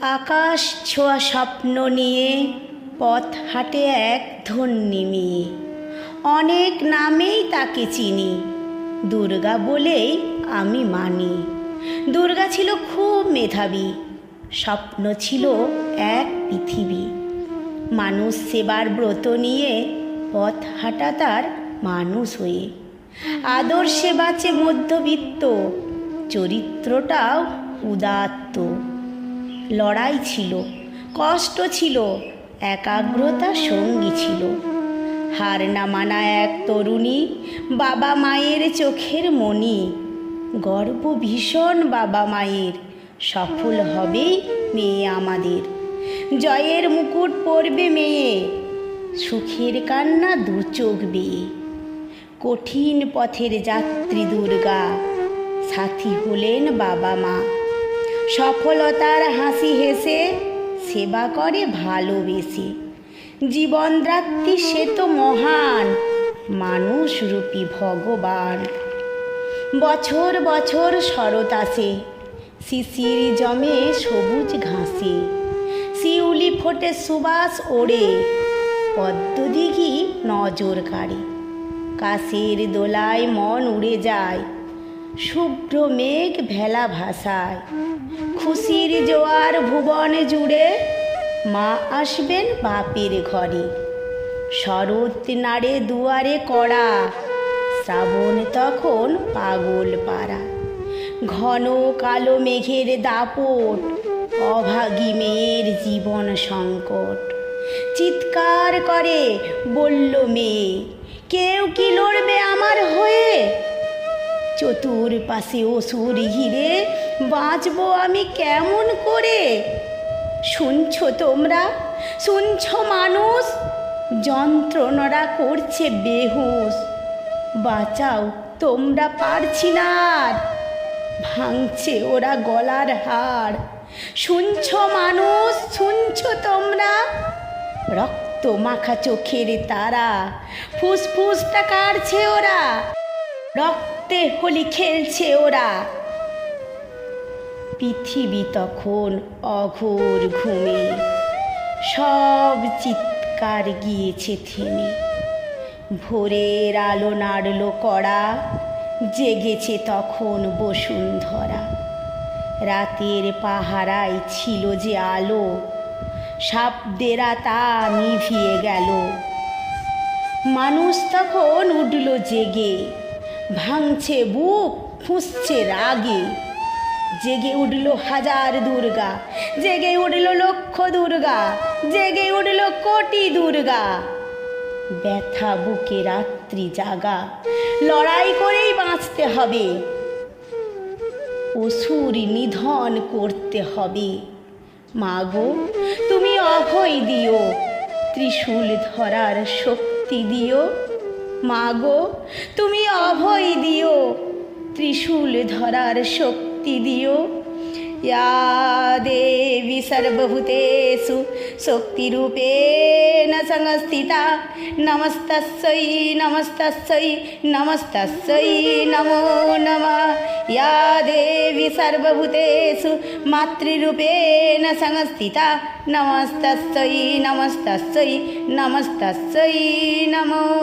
আকাশ ছোঁয়া স্বপ্ন নিয়ে পথ হাঁটে এক ধন্যী মেয়ে। অনেক নামেই তাকে চিনি, দুর্গা বলেই আমি মানি। দুর্গা ছিল খুব মেধাবী, স্বপ্ন ছিল এক পৃথিবী। মানুষ সেবার ব্রত নিয়ে পথ হাঁটা তার মানুষ হয়ে। আদর্শে বাঁচে মধ্যবিত্ত, চরিত্রটাও উদাত্ত। লড়াই ছিল, কষ্ট ছিল, একাগ্রতা সঙ্গী ছিল। হার না মানা এক তরুণী, বাবা মায়ের চোখের মণি। গর্ব ভীষণ বাবা মায়ের, সফল হবেই মেয়ে আমাদের। জয়ের মুকুট পরবে মেয়ে, সুখের কান্না দু চোখ বেয়ে। কঠিন পথের যাত্রী দুর্গা, সাথী হলেন বাবা মা। সফলতার হাসি হেসে সেবা করে ভালোবেসে। জীবনরাত্রি সে তো মহান, মানুষ রূপী ভগবান। বছর বছর শরৎ আসে, শিশির জমে সবুজ ঘাসে। শিউলি ফোটে সুবাস ওড়ে, পদ্মদিঘি নজর কাড়ে কাশের দোলায় মন উড়ে যায় শুভ্র মেঘ ভেলা ভাসায়। খুশির জোয়ার ভুবন জুড়ে মা আসবেন বাপের ঘরে। শরৎ নাড়ে দুয়ারে কড়া, শ্রাবণ তখন পাগল পাড়া। ঘন কালো মেঘের দাপট, অভাগী মেয়ের জীবন সংকট। চিৎকার করে, বলল মেয়ে, কেউ কি লড়বে আমার হয়ে? চতুর পাশে অসুর ঘিরে বাঁচবো আমি কেমন করে? শুনছো তোমরা? শুনছ মানুষ? যন্ত্রণারা করছে বেহুশ। বাঁচাও, তোমরা পারছি না ভাঙছে ওরা গলার হাড় শুনছ মানুষ? শুনছো তোমরা? রক্ত মাখা চোখের তারা। ফুসফুসটা কাড়ছে ওরা। রক্তে হোলি খেলছে ওরা। পৃথিবী তখন অঘোর ঘুমে। সব চিৎকার গিয়েছে থেমে। ভোরের আলো নাড়ল কড়া, জেগেছে তখন বসুন্ধরা। রাতের পাহারায় ছিল যে আলো সাপদেরা তা নিভিয়ে গেল। মানুষ তখন উঠল জেগে। ভাঙছে বুক, ফুঁসছে রাগে। জেগে উঠল হাজার দুর্গা, জেগে উঠল লক্ষ দুর্গা, জেগে উঠল কোটি দুর্গা। ব্যথা বুকে রাত্রি জাগা, লড়াই করেই বাঁচতে হবে। অসুর নিধন করতে হবে। মাগো তুমি অভয় দিও, ত্রিশূল ধরার শক্তি দিও। মাগো তুমি অভয় দিও, ত্রিশূল ধরার শক্তি দিও। ইয়া দেবী সর্বভূতেষু শক্তিরূপেণ সংস্থিতা নমস্তস্যৈ নমস্তস্যৈ নমস্তস্যৈ, নমো নমঃ। ইয়া দেবী সর্বভূতেষু মাতৃরূপেণ সংস্থিতা নমস্তস্যৈ নমস্তস্যৈ নমস্তস্যৈ নমো নমঃ